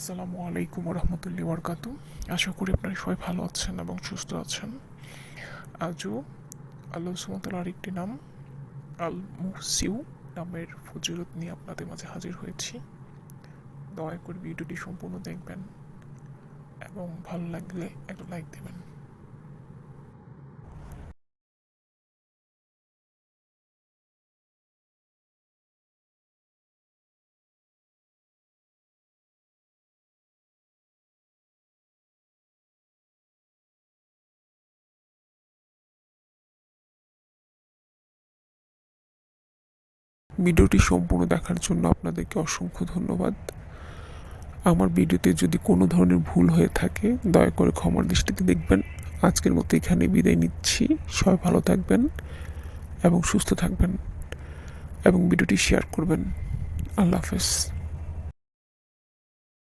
আসসালামু আলাইকুম রহমতুল্লি বরকাত আশা করি আপনারা সবাই ভালো আছেন এবং সুস্থ আছেন। আজও আল্লাহ সুমতাল আরেকটি নাম আল মুহসিউ নামের ফজিলত নিয়ে আপনাদের মাঝে হাজির হয়েছি। দয়া করে ভিডিওটি সম্পূর্ণ দেখবেন এবং ভালো লাগলে একটা লাইক দেবেন। ভিডিওটি সম্পূর্ণ দেখার জন্য আপনাদেরকে অসংখ্য ধন্যবাদ। আমার ভিডিওতে যদি কোনো ধরনের ভুল হয়ে থাকে, দয়া করে ক্ষমার দৃষ্টিতে দেখবেন। আজকের মতো এখানে বিদায় নিচ্ছি। সবাই ভালো থাকবেন এবং সুস্থ থাকবেন এবং ভিডিওটি শেয়ার করবেন। আল্লাহ হাফেজ।